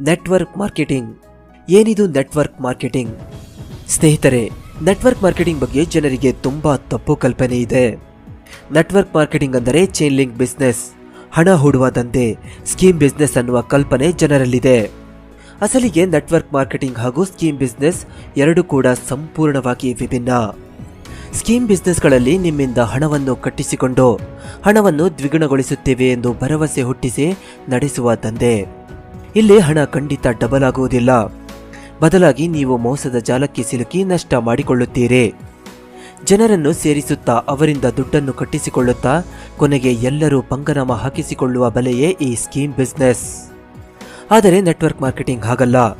Network marketing ಏನಿದು network marketing ಸ್ನೇಹಿತರೆ network marketing ಬಗ್ಗೆ ಜನರಿಗೆ ತುಂಬಾ ತಪ್ಪು ಕಲ್ಪನೆ ಇದೆ. ನೆಟ್ವರ್ಕ್ ಮಾರ್ಕೆಟಿಂಗ್ ಅಂದರೆ ಚೈನ್ ಲಿಂಕ್ ಬಿಸ್ನೆಸ್ ಹಣ ಹೂಡುವ ದಂಧೆ ಸ್ಕೀಮ್ ಬಿಸ್ನೆಸ್ ಅನ್ನುವ ಕಲ್ಪನೆ ಜನರಲ್ಲಿದೆ. ಅಸಲಿಗೆ ನೆಟ್ವರ್ಕ್ ಮಾರ್ಕೆಟಿಂಗ್ ಹಾಗೂ ಸ್ಕೀಮ್ ಬಿಸ್ನೆಸ್ ಎರಡು ಕೂಡ ಸಂಪೂರ್ಣವಾಗಿ ವಿಭಿನ್ನ. ಸ್ಕೀಮ್ ಬಿಸ್ನೆಸ್ಗಳಲ್ಲಿ ನಿಮ್ಮಿಂದ ಹಣವನ್ನು ಕಟ್ಟಿಸಿಕೊಂಡು, ಹಣವನ್ನು ದ್ವಿಗುಣಗೊಳಿಸುತ್ತೇವೆ ಎಂದು ಭರವಸೆ ಹುಟ್ಟಿಸಿ ನಡೆಸುವ ದಂಧೆ. ಇಲ್ಲಿ ಹಣ ಖಂಡಿತ ಡಬಲ್ ಆಗುವುದಿಲ್ಲ. ಬದಲಾಗಿ ನೀವು ಮೋಸದ ಜಾಲಕ್ಕೆ ಸಿಲುಕಿ ನಷ್ಟ ಮಾಡಿಕೊಳ್ಳುತ್ತೀರಿ. ಜನರನ್ನು ಸೇರಿಸುತ್ತಾ ಅವರಿಂದ ದುಡ್ಡನ್ನು ಕಟ್ಟಿಸಿಕೊಳ್ಳುತ್ತಾ ಕೊನೆಗೆ ಎಲ್ಲರೂ ಪಂಗನಾಮ ಹಾಕಿಸಿಕೊಳ್ಳುವ ಬಲೆಯೇ ಈ ಸ್ಕೀಮ್ ಬಿಸ್ನೆಸ್ ಆದರೆ ನೆಟ್ವರ್ಕ್ ಮಾರ್ಕೆಟಿಂಗ್ ಹಾಗಲ್ಲ.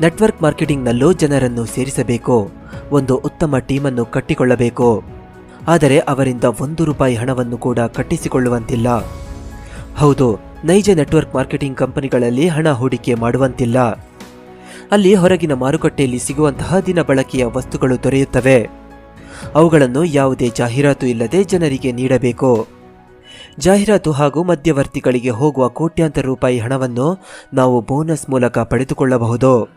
ನೆಟ್ವರ್ಕ್ ಮಾರ್ಕೆಟಿಂಗ್ನಲ್ಲೂ ಜನರನ್ನು ಸೇರಿಸಬೇಕು. ಒಂದು ಉತ್ತಮ ಟೀಮನ್ನು ಕಟ್ಟಿಕೊಳ್ಳಬೇಕು. ಆದರೆ ಅವರಿಂದ ಒಂದು ರೂಪಾಯಿ ಹಣವನ್ನು ಕೂಡ ಕಟ್ಟಿಸಿಕೊಳ್ಳುವಂತಿಲ್ಲ. ಹೌದು ನೈಜ ನೆಟ್ವರ್ಕ್ ಮಾರ್ಕೆಟಿಂಗ್ ಕಂಪನಿಗಳಲ್ಲಿ ಹಣ ಹೂಡಿಕೆ ಮಾಡುವಂತಿಲ್ಲ. ಅಲ್ಲಿ ಹೊರಗಿನ ಮಾರುಕಟ್ಟೆಯಲ್ಲಿ ಸಿಗುವಂತಹ ದಿನ ಬಳಕೆಯ ವಸ್ತುಗಳು ದೊರೆಯುತ್ತವೆ. ಅವುಗಳನ್ನು ಯಾವುದೇ ಜಾಹೀರಾತು ಇಲ್ಲದೆ ಜನರಿಗೆ ನೀಡಬೇಕು. ಜಾಹೀರಾತು ಹಾಗೂ ಮಧ್ಯವರ್ತಿಗಳಿಗೆ ಹೋಗುವ ಕೋಟ್ಯಾಂತರ ರೂಪಾಯಿ ಹಣವನ್ನು ನಾವು ಬೋನಸ್ ಮೂಲಕ ಪಡೆದುಕೊಳ್ಳಬಹುದು.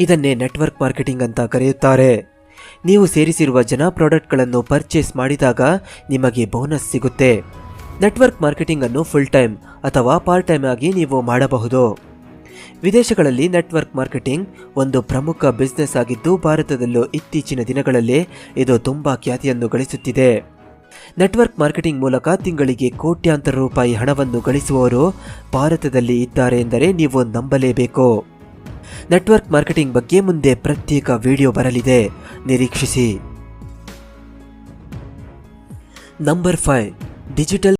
ಇದನ್ನೇ ನೆಟ್ವರ್ಕ್ ಮಾರ್ಕೆಟಿಂಗ್ ಅಂತ ಕರೆಯುತ್ತಾರೆ. ನೀವು ಸೇರಿಸಿರುವ ಜನ ಪ್ರಾಡಕ್ಟ್ಗಳನ್ನು ಪರ್ಚೇಸ್ ಮಾಡಿದಾಗ ನಿಮಗೆ ಬೋನಸ್ ಸಿಗುತ್ತೆ. ನೆಟ್ವರ್ಕ್ ಮಾರ್ಕೆಟಿಂಗ್ ಅನ್ನು ಫುಲ್ ಟೈಮ್ ಅಥವಾ ಪಾರ್ಟ್ ಟೈಮ್ ಆಗಿ ನೀವು ಮಾಡಬಹುದು. ವಿದೇಶಗಳಲ್ಲಿ ನೆಟ್ವರ್ಕ್ ಮಾರ್ಕೆಟಿಂಗ್ ಒಂದು ಪ್ರಮುಖ ಬಿಸ್ನೆಸ್ ಆಗಿದ್ದು, ಭಾರತದಲ್ಲೂ ಇತ್ತೀಚಿನ ದಿನಗಳಲ್ಲಿ ಇದು ತುಂಬಾ ಖ್ಯಾತಿಯನ್ನು ಗಳಿಸುತ್ತಿದೆ. ನೆಟ್ವರ್ಕ್ ಮಾರ್ಕೆಟಿಂಗ್ ಮೂಲಕ ತಿಂಗಳಿಗೆ ಕೋಟ್ಯಾಂತರ ರೂಪಾಯಿ ಹಣವನ್ನು ಗಳಿಸುವವರು ಭಾರತದಲ್ಲಿ ಇದ್ದಾರೆ ಎಂದರೆ ನೀವು ನಂಬಲೇಬೇಕು. ನೆಟ್ವರ್ಕ್ ಮಾರ್ಕೆಟಿಂಗ್ ಬಗ್ಗೆ ಮುಂದೆ ಪ್ರತ್ಯೇಕ ವಿಡಿಯೋ ಬರಲಿದೆ. ನಿರೀಕ್ಷಿಸಿ. Number five digital